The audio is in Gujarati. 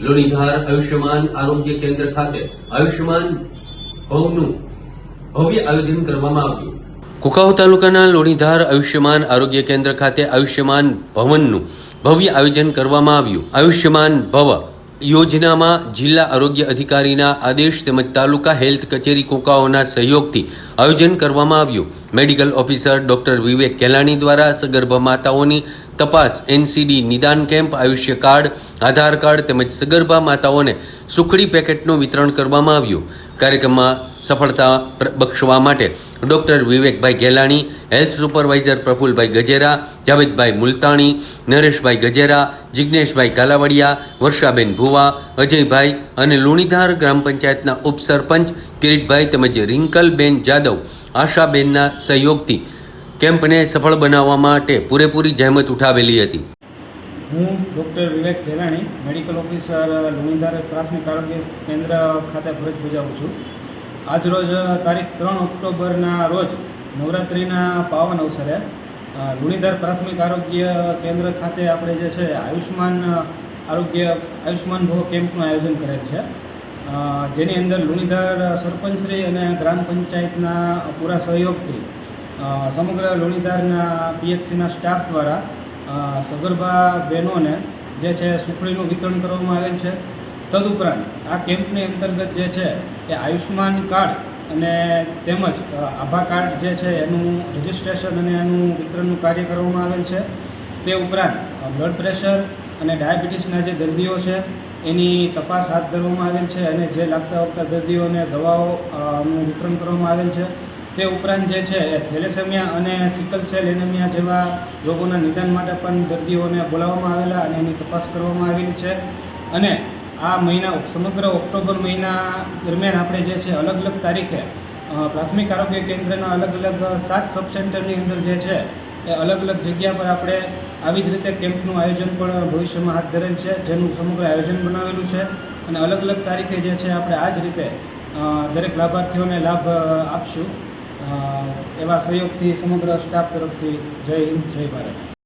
લોણીધાર આયુષ્યમાન આરોગ્ય કેન્દ્ર ખાતે આયુષ્યમાન ભવનું ભવ્ય આયોજન કરવામાં આવ્યું. કુકાવ તાલુકાના લોણીધાર આયુષ્યમાન આરોગ્ય કેન્દ્ર ખાતે આયુષ્યમાન ભવનનું ભવ્ય આયોજન કરવામાં આવ્યું. આયુષ્યમાન ભવ યોજનામાં જિલ્લા આરોગ્ય અધિકારીના આદેશ તેમજ તાલુકા હેલ્થ કચેરી કુકાઓના સહયોગથી આયોજન કરવામાં આવ્યું. Medical officer doctor Vivek Kelani દ્વારા સગર્ભ માતાઓની તપાસ એનસીડી નિદાન કેમ્પ, આયુષ્ય કાર્ડ, આધાર કાર્ડ તેમજ સગર્ભા માતાઓને સુખડી પેકેટનું વિતરણ કરવામાં આવ્યું. કાર્યક્રમમાં સફળતા બક્ષવા માટે doctor Vivekbhai Gelani health supervisor Prafulbhai Gajera, Javedbhai Multani, Nareshbhai Gajera Jigneshbhai Kalavadiya, Varshaben Bhuva, Ajaybhai અને લુણીધાર ગ્રામ પંચાયતના ઉપસરપંચ કિરીટભાઈ તેમજ રિંકલબેન જાદવ આશાબેનના સહયોગથી કેમ્પને સફળ બનાવવા માટે પૂરેપૂરી જહેમત ઉઠાવેલી હતી. હું doctor Vivek Khelani, medical officer Lunidhar પ્રાથમિક આરોગ્ય કેન્દ્ર ખાતે ફરજ બજાવું છું. આજરોજ તારીખ ત્રણ ઓક્ટોબરના રોજ નવરાત્રિના પાવન અવસરે લુણીધાર પ્રાથમિક આરોગ્ય કેન્દ્ર ખાતે આપણે જે છે આયુષ્માન આરોગ્ય આયુષ્માન ભવ કેમ્પનું આયોજન કરેલ છે. જેની અંદર લુણીધાર સરપંચશ્રી અને ગ્રામ પંચાયતના પૂરા સહયોગથી સમગ્ર લોણીદારના પીએચસીના સ્ટાફ દ્વારા સગર્ભા બહેનોને જે છે સુખડીનું વિતરણ કરવામાં આવેલ છે. તદુપરાંત આ કેમ્પની અંતર્ગત જે છે એ આયુષ્યમાન કાર્ડ અને તેમજ આભા કાર્ડ જે છે એનું રજિસ્ટ્રેશન અને એનું વિતરણનું કાર્ય કરવામાં આવેલ છે. તે ઉપરાંત બ્લડ પ્રેશર અને ડાયાબિટીસના જે દર્દીઓ છે એની તપાસ હાથ ધરવામાં આવેલ છે અને જે લાગતા વખતા દર્દીઓને દવાઓનું વિતરણ કરવામાં આવેલ છે. તે ઉપરાંત જે છે એ થેલેસેમિયા અને સિકલ સેલ એનેમિયા જેવા રોગોના નિદાન માટે પણ દર્દીઓને બોલાવવામાં આવેલા અને એની તપાસ કરવામાં આવેલી છે. અને આ મહિના સમગ્ર ઓક્ટોબર મહિના દરમિયાન આપણે જે છે અલગ અલગ તારીખે પ્રાથમિક આરોગ્ય કેન્દ્રના અલગ અલગ સાત સબ સેન્ટરની અંદર જે છે, એ અલગ અલગ જગ્યા પર આપણે આવી જ રીતે કેમ્પનું આયોજન પણ ભવિષ્યમાં હાથ ધરેલ છે, જેનું સમગ્ર આયોજન બનાવેલું છે. અને અલગ અલગ તારીખે જે છે, આપણે આ જ રીતે દરેક લાભાર્થીઓને લાભ આપશું. એવા સહયોગથી સમગ્ર સ્ટાફ તરફથી જય હિન્દ જય ભારત.